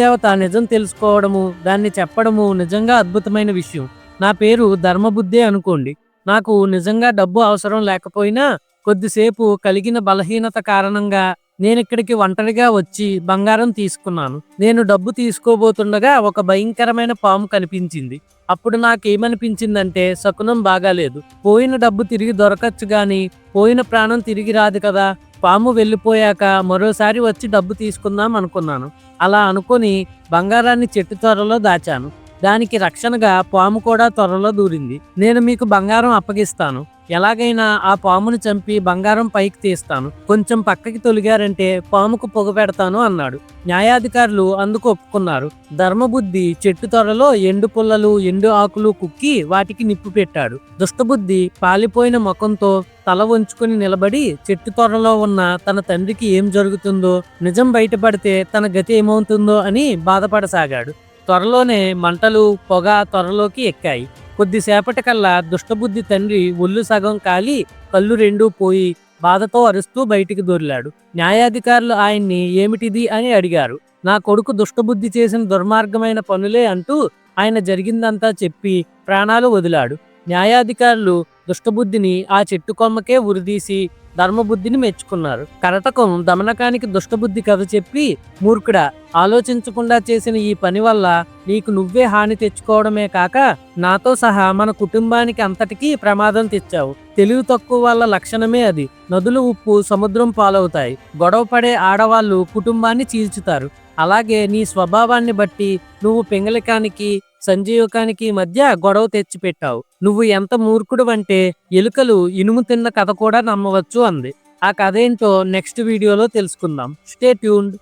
దేవత నిజం తెలుసుకోవడము దాన్ని చెప్పడము నిజంగా అద్భుతమైన విషయం. నా పేరు ధర్మబుద్ధే అనుకోండి. నాకు నిజంగా డబ్బు అవసరం లేకపోయినా కొద్దిసేపు కలిగిన బలహీనత కారణంగా నేను ఇక్కడికి ఒంటరిగా వచ్చి బంగారం తీసుకున్నాను. నేను డబ్బు తీసుకోబోతుండగా ఒక భయంకరమైన పాము కనిపించింది. అప్పుడు నాకేమనిపించిందంటే శకునం బాగాలేదు. పోయిన డబ్బు తిరిగి దొరకచ్చు గాని పోయిన ప్రాణం తిరిగి రాదు కదా. పాము వెళ్ళిపోయాక మరోసారి వచ్చి డబ్బు తీసుకుందాం అనుకున్నాను. అలా అనుకొని బంగారాన్ని చెట్టు త్వరలో దాచాను. దానికి రక్షణగా పాము కూడా త్వరలో దూరింది. నేను మీకు బంగారం అప్పగిస్తాను. ఎలాగైనా ఆ పామును చంపి బంగారం పైకి తీస్తాను. కొంచెం పక్కకి తొలిగారంటే పాముకు పొగ పెడతాను అన్నాడు. న్యాయాధికారులు అందుకు ఒప్పుకున్నారు. ధర్మబుద్ధి చెట్టు త్వరలో ఎండు పుల్లలు ఎండు ఆకులు కుక్కి వాటికి నిప్పు పెట్టాడు. దుష్టబుద్ధి పాలిపోయిన ముఖంతో తల వంచుకొని నిలబడి చెట్టు త్వరలో ఉన్న తన తండ్రికి ఏం జరుగుతుందో నిజం బయటపడితే తన గతి ఏమవుతుందో అని బాధపడసాగాడు. త్వరలోనే మంటలు పొగ త్వరలోకి ఎక్కాయి. కొద్దిసేపటికల్లా దుష్టబుద్ధి తండ్రి ఒళ్ళు సగం కాలి కళ్ళు రెండూ పోయి బాధతో అరుస్తూ బయటికి దొరిలాడు. న్యాయాధికారులు ఆయన్ని ఏమిటిది అని అడిగారు. నా కొడుకు దుష్టబుద్ధి చేసిన దుర్మార్గమైన పనులే అంటూ ఆయన జరిగిందంతా చెప్పి ప్రాణాలు వదిలాడు. న్యాయాధికారులు దుష్టబుద్ధిని ఆ చెట్టు కొమ్మకే ఉరిదీసి ధర్మబుద్ధిని మెచ్చుకున్నారు. కరటకం దమనకానికి దుష్టబుద్ధి కథ చెప్పి మూర్ఖుడా ఆలోచించకుండా చేసిన ఈ పని వల్ల నీకు నువ్వే హాని తెచ్చుకోవడమే కాక నాతో సహా మన కుటుంబానికి అంతటికీ ప్రమాదం తెచ్చావు. తెలివి తక్కువ వాళ్ళ లక్షణమే అది. నదులు ఉప్పు సముద్రం పాలవుతాయి. గొడవ పడే ఆడవాళ్ళు కుటుంబాన్ని చీల్చుతారు. అలాగే నీ స్వభావాన్ని బట్టి నువ్వు పింగళికానికి సంజీవకానికి మధ్య గొడవ తెచ్చిపెట్టావు. నువ్వు ఎంత మూర్ఖుడు అంటే ఎలుకలు ఇనుము తిన్న కథ కూడా నమ్మవచ్చు అంది. ఆ కథ ఏంటో నెక్స్ట్ వీడియోలో తెలుసుకుందాం. Stay tuned.